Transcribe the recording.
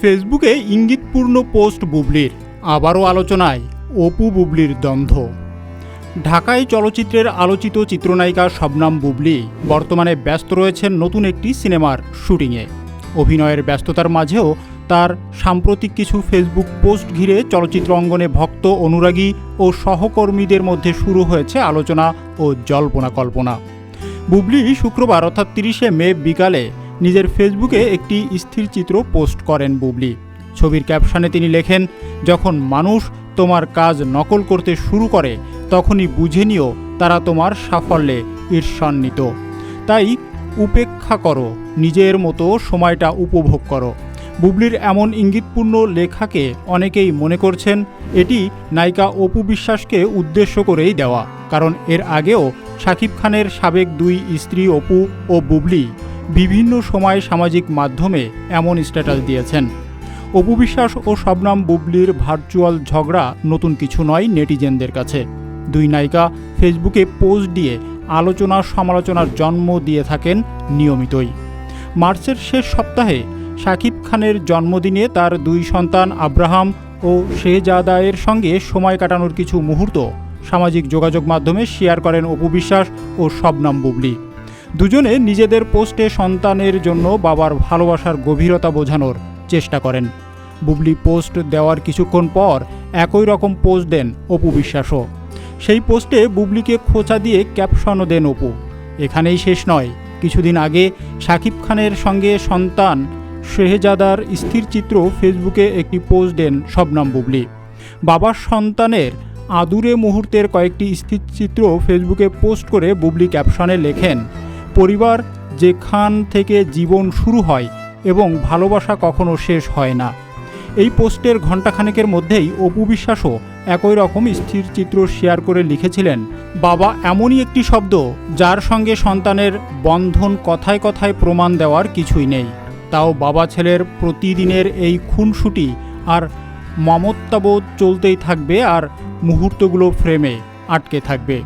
ফেসবুকে ইঙ্গিতপূর্ণ পোস্ট বুবলির, আবারও আলোচনায় অপু বুবলির দ্বন্দ্ব। ঢাকায় চলচ্চিত্রের আলোচিত চিত্রনায়িকা শবনাম বুবলি বর্তমানে ব্যস্ত রয়েছেন নতুন একটি সিনেমার শুটিংয়ে। অভিনয়ের ব্যস্ততার মাঝেও তার সাম্প্রতিক কিছু ফেসবুক পোস্ট ঘিরে চলচ্চিত্র অঙ্গনে ভক্ত, অনুরাগী ও সহকর্মীদের মধ্যে শুরু হয়েছে আলোচনা ও জল্পনা কল্পনা। বুবলি শুক্রবার, অর্থাৎ তিরিশে মে বিকালে নিজের ফেসবুকে একটি স্থির চিত্র পোস্ট করেন বুবলি। ছবির ক্যাপশনে তিনি লেখেন, যখন মানুষ তোমার কাজ নকল করতে শুরু করে, তখনই বুঝে নিও তারা তোমার সাফল্যে ঈর্ষান্বিত। তাই উপেক্ষা করো, নিজের মতো সময়টা উপভোগ করো। বুবলির এমন ইঙ্গিতপূর্ণ লেখাকে অনেকেই মনে করছেন, এটি নায়িকা অপু বিশ্বাসকে উদ্দেশ্য করেই দেওয়া। কারণ এর আগেও শাকিব খানের সাবেক দুই স্ত্রী অপু ও বুবলি বিভিন্ন সময় সামাজিক মাধ্যমে এমন স্ট্যাটাস দিয়েছেন। অপু বিশ্বাস ও শবনাম বুবলির ভার্চুয়াল ঝগড়া নতুন কিছু নয় নেটিজেনদের কাছে। দুই নায়িকা ফেসবুকে পোস্ট দিয়ে আলোচনা সমালোচনার জন্ম দিয়ে থাকেন নিয়মিতই। মার্চের শেষ সপ্তাহে শাকিব খানের জন্মদিনে তার দুই সন্তান আব্রাহাম ও শেহজাদায়ের সঙ্গে সময় কাটানোর কিছু মুহূর্ত সামাজিক যোগাযোগ মাধ্যমে শেয়ার করেন অপু বিশ্বাস ও শবনাম বুবলি। দুজনে নিজেদের পোস্টে সন্তানের জন্য বাবার ভালোবাসার গভীরতা বোঝানোর চেষ্টা করেন। বুবলি পোস্ট দেওয়ার কিছুক্ষণ পর একই রকম পোস্ট দেন অপু বিশ্বাসও। সেই পোস্টে বুবলিকে খোঁচা দিয়ে ক্যাপশনও দেন অপু। এখানেই শেষ নয়। কিছুদিন আগে শাকিব খানের সঙ্গে সন্তান শেহজাদার স্থির চিত্র ফেসবুকে একটি পোস্ট দেন শবনাম বুবলি। বাবার সন্তানের আদুরে মুহূর্তের কয়েকটি স্থির চিত্র ফেসবুকে পোস্ট করে বুবলি ক্যাপশনে লেখেন পরিবার যেখান থেকে জীবন শুরু হয় এবং ভালোবাসা কখনো শেষ হয় না। এই পোস্টের ঘণ্টাখানেকের মধ্যেই অপু বিশ্বাসও একই রকম স্থির চিত্র শেয়ার করে লিখেছিলেন, বাবা এমনই একটি শব্দ যার সঙ্গে সন্তানের বন্ধন কথায় কথায় প্রমাণ দেওয়ার কিছুই নেই। তাও বাবা ছেলের প্রতিদিনের এই খুনসুটি আর মমত্বাবোধ চলতেই থাকবে আর মুহূর্তগুলো ফ্রেমে আটকে থাকবে।